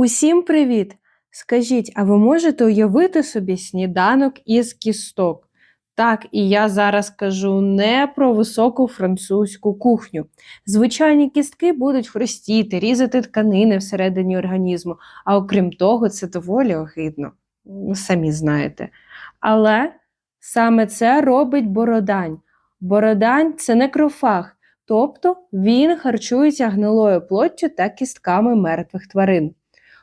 Усім привіт! Скажіть, а ви можете уявити собі сніданок із кісток? Так, і я зараз кажу не про високу французьку кухню. Звичайні кістки будуть хрустіти, різати тканини всередині організму, а окрім того, це доволі огидно. Самі знаєте. Але саме це робить бородань. Бородань це некрофаг, тобто він харчується гнилою плоттю та кістками мертвих тварин.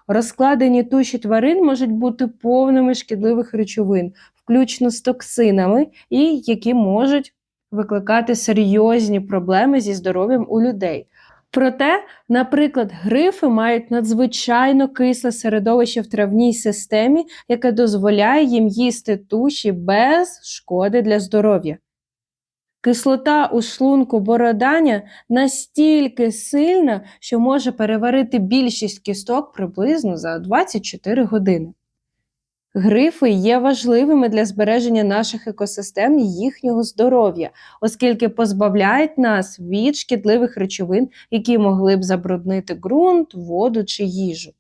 Розкладені туші тварин можуть бути повними шкідливих речовин, включно з токсинами, і які можуть викликати серйозні проблеми зі здоров'ям у людей. Проте, наприклад, грифи мають надзвичайно кисле середовище в травній системі, яке дозволяє їм їсти туші без шкоди для здоров'я. Кислота у шлунку бороданя настільки сильна, що може переварити більшість кісток приблизно за 24 години. Грифи є важливими для збереження наших екосистем і їхнього здоров'я, оскільки позбавляють нас від шкідливих речовин, які могли б забруднити ґрунт, воду чи їжу.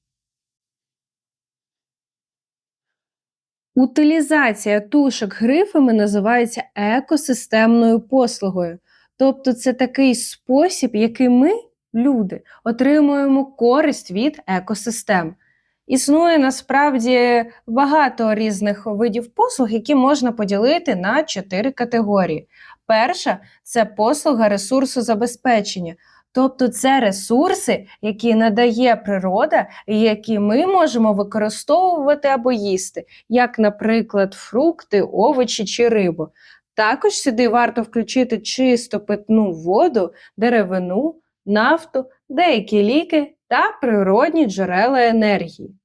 Утилізація тушок грифами називається екосистемною послугою. Тобто це такий спосіб, який ми, люди, отримуємо користь від екосистем. Існує насправді багато різних видів послуг, які можна поділити на чотири категорії. Перша це послуга ресурсозабезпечення. Тобто це ресурси, які надає природа, і які ми можемо використовувати або їсти, як, наприклад, фрукти, овочі чи рибу. Також сюди варто включити чисту питну воду, деревину, нафту, деякі ліки та природні джерела енергії.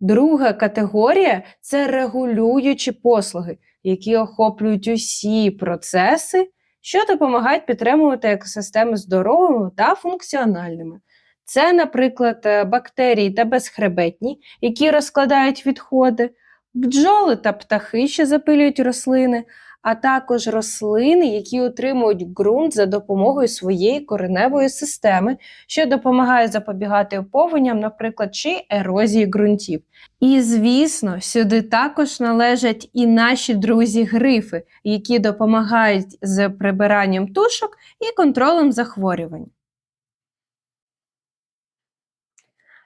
Друга категорія це регулюючі послуги, які охоплюють усі процеси що допомагають підтримувати екосистеми здоровими та функціональними. Це, наприклад, е, бактерії та безхребетні, які розкладають відходи, бджоли та птахи, що запилюють рослини, а також рослини, які утримують ґрунт за допомогою своєї кореневої системи, що допомагає запобігати повеням, наприклад, чи ерозії ґрунтів. І, звісно, сюди також належать і наші друзі-грифи, які допомагають з прибиранням тушок і контролем захворювань.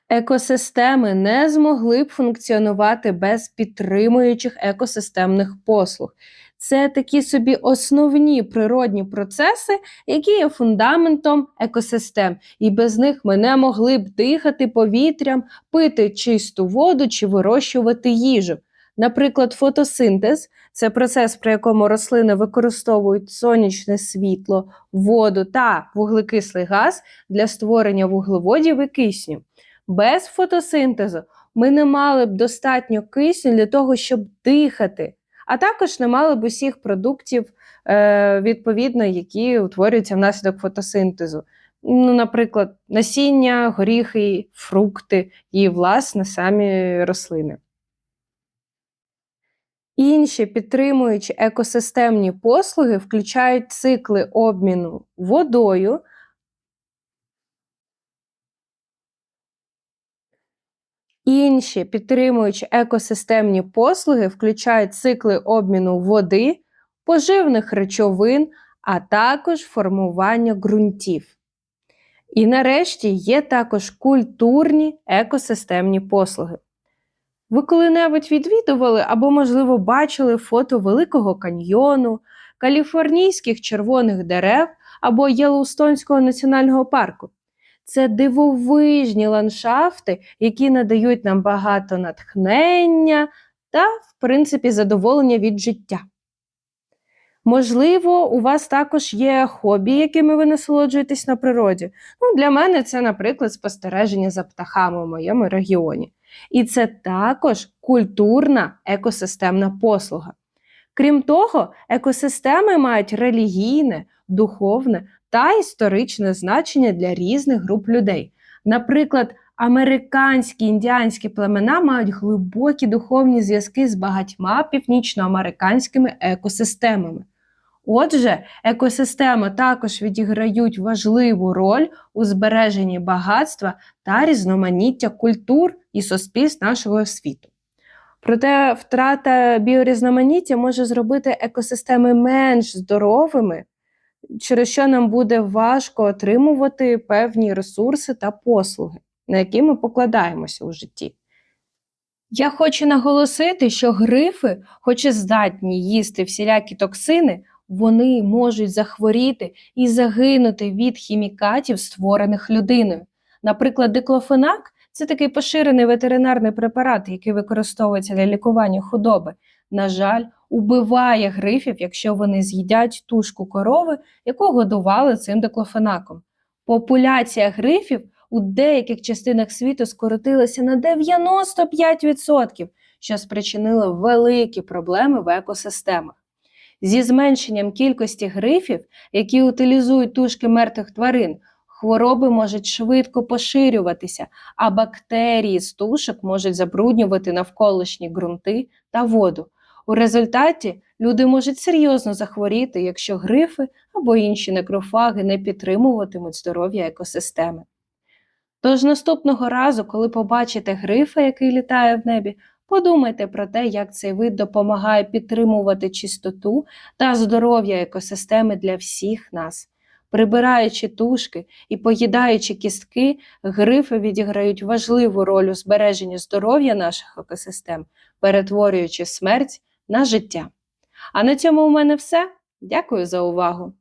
Екосистеми не змогли б функціонувати без підтримуючих екосистемних послуг. Це такі собі основні природні процеси, які є фундаментом екосистем, і без них ми не могли б дихати повітрям, пити чисту воду чи вирощувати їжу. Наприклад, фотосинтез це процес, при якому рослини використовують сонячне світло, воду та вуглекислий газ для створення вуглеводів і кисню. Без фотосинтезу ми не мали б достатньо кисню для того, щоб дихати а також не мали б усіх продуктів, е, відповідно, які утворюються внаслідок фотосинтезу. Ну, Наприклад, насіння, горіхи, фрукти і, власне, самі рослини. Інші підтримуючі екосистемні послуги включають цикли обміну водою. Інші підтримуючі екосистемні послуги включають цикли обміну води, поживних речовин, а також формування ґрунтів. І нарешті є також культурні екосистемні послуги. Ви коли-небудь відвідували або, можливо, бачили фото Великого каньйону, каліфорнійських червоних дерев або Єлоустонського національного парку. Це дивовижні ландшафти, які надають нам багато натхнення та, в принципі, задоволення від життя. Можливо, у вас також є хобі, якими ви насолоджуєтесь на природі. Ну, Для мене це, наприклад, спостереження за птахами в моєму регіоні. І це також культурна екосистемна послуга. Крім того, екосистеми мають релігійне, духовне та історичне значення для різних груп людей. Наприклад, американські індіанські племена мають глибокі духовні зв'язки з багатьма північноамериканськими екосистемами. Отже, екосистеми також відіграють важливу роль у збереженні багатства та різноманіття культур і суспільств нашого світу. Проте втрата біорізноманіття може зробити екосистеми менш здоровими, через що нам буде важко отримувати певні ресурси та послуги, на які ми покладаємося у житті. Я хочу наголосити, що грифи, хоч і здатні їсти всілякі токсини, вони можуть захворіти і загинути від хімікатів, створених людиною. Наприклад, диклофенак це такий поширений ветеринарний препарат, який використовується для лікування худоби. На жаль, убиває грифів, якщо вони з'їдять тушку корови, яку годували цим диклофенаком. Популяція грифів у деяких частинах світу скоротилася на 95%, що спричинило великі проблеми в екосистемах. Зі зменшенням кількості грифів, які утилізують тушки мертвих тварин, хвороби можуть швидко поширюватися, а бактерії з тушок можуть забруднювати навколишні ґрунти та воду. У результаті люди можуть серйозно захворіти, якщо грифи або інші некрофаги не підтримуватимуть здоров'я екосистеми. Тож наступного разу, коли побачите грифа, який літає в небі, подумайте про те, як цей вид допомагає підтримувати чистоту та здоров'я екосистеми для всіх нас. Прибираючи тушки і поїдаючи кістки, грифи відіграють важливу роль у збереженні здоров'я наших екосистем, перетворюючи смерть на життя. А на цьому у мене все. Дякую за увагу!